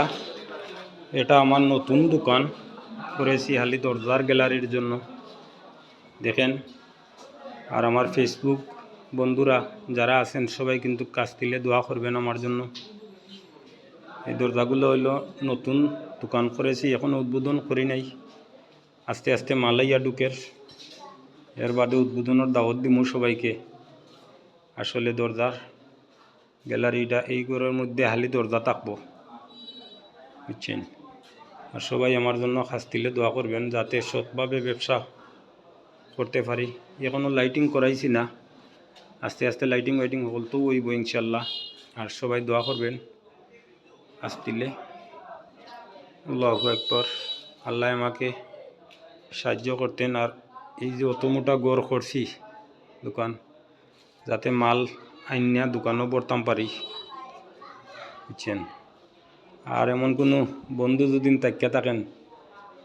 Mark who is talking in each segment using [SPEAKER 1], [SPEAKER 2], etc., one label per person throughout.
[SPEAKER 1] এটা। এটা আমার নতুন দোকান। করেছি হালি দরজার গ্যালারির জন্য। দেখেন। আর আমার ফেসবুক বন্ধুরা যারা আছেন, সবাই কিন্তু কাজ দিলে দোয়া করবেন আমার জন্য। এই দরজাগুলো হইল নতুন দোকান করেছি, এখন উদ্বোধন করি নাই। আস্তে আস্তে মালাইয়া ডুকের এর বাদে উদ্বোধনের দাওয়াত দিমু সবাইকে। আসলে দরজার গ্যালারিটা এই ঘরের মধ্যে হালি দরজা থাকব। বুঝছেন আর সবাই আমার জন্য খাস দোয়া করবেন যাতে সৎভাবে ব্যবসা করতে পারি। এখনও লাইটিং করাইছি না। আস্তে আস্তে লাইটিং ওয়াইটিং হলতেও হইব ইনশাল্লাহ আর সবাই দোয়া করবেন আস দিলে আল্লাহ একবার আল্লাহ আমাকে সাহায্য করতেন। আর এই যে অত মোটা গড় করছি দোকান, যাতে মাল আইনিয়া দোকানও বর্তাম পারি। বুঝছেন? আর এমন কোনো বন্ধু যদি তাকিয়া থাকেন,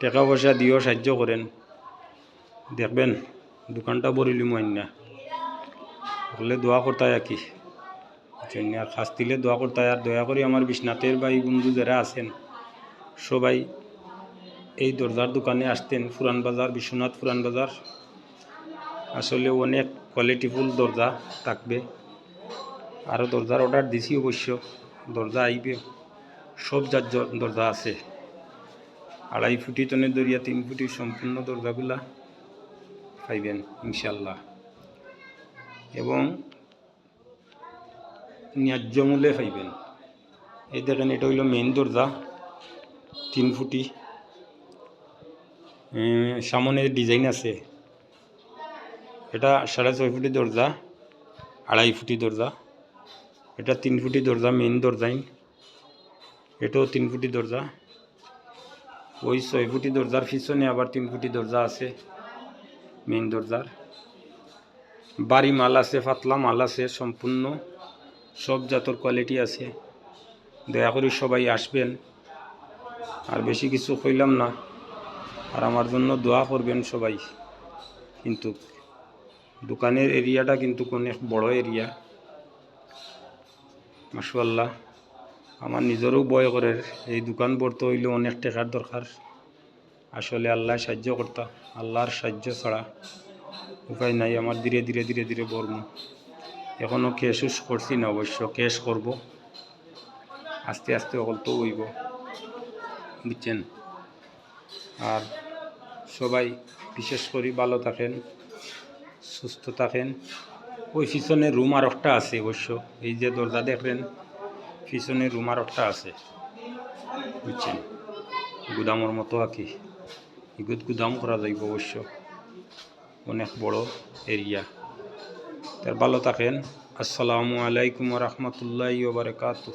[SPEAKER 1] টাকা পয়সা দিয়েও সাহায্য করেন। দেখবেন, দোকানটা বরিলি মাইনা হলে দোয়া করতাই আর কি। আর খাস দিলে দোয়া করতাই আর দয়া করে আমার বিশ্বনাথের ভাই বন্ধু যারা আছেন, সবাই এই দরজার দোকানে আসতেন পুরান বাজার, বিশ্বনাথ পুরান বাজার। আসলে অনেক কোয়ালিটিফুল দরজা থাকবে। আরও দরজার অর্ডার দিছি অবশ্য। দরজা আইবে। সব যার দরজা আছে। আড়াই ফুটি টনের দরিয়া তিন ফুটি সম্পূর্ণ দরজাগুলা পাইবেন ইনশাল্লাহ এবং ন্যায্য মূল্যে পাইবেন। এই দেখেন, এটা হইল মেইন দরজা, তিন ফুটি। সামনে ডিজাইন আছে। এটা সাড়ে ছয় ফুটি দরজা, আড়াই ফুটি দরজা। এটা তিন ফুটি দরজা মেইন দরজাইন এটাও তিন ফুটি দরজা। ওই ছয় ফুটি দরজার পিছনে আবার তিন ফুটি দরজা আছে মেইন দরজার। বাড়ি মাল আছে, পাতলা মাল আছে, সম্পূর্ণ। সব জাতর কোয়ালিটি আছে। দয়া করে সবাই আসবেন। আর বেশি কিছু কইলাম না। আর আমার জন্য দোয়া করবেন সবাই। কিন্তু দোকানের এরিয়াটা কিন্তু অনেক বড় এরিয়া মাসাল্লাহ আমার নিজেরও বয় করে। এই দোকান পড়তে হইলে অনেক টাকার দরকার। আসলে আল্লাহ সাহায্য করতা, আল্লাহর সাহায্য ছাড়া উপায় নাই। আমার ধীরে ধীরে ধীরে ধীরে বর্ম এখনও ক্যাশ উস করছি না অবশ্য ক্যাশ করব। আস্তে আস্তে অকলতো হইব। বুঝছেন? আর সবাই বিশেষ করে ভালো থাকেন, সুস্থ থাকেন। ওই পিছনে রুম আর একটা আছে অবশ্য। এই যে দরজা দেখলেন পিছনে রুমার একটা আছে। বুঝছেন? গুদামর মতো আর কি। ইগুদ গুদাম করা যাইব অবশ্য। অনেক বড় এরিয়া। তার ভালো থাকেন। আসসালামু আলাইকুম রহমতুল্লাহ বারকাতুহ।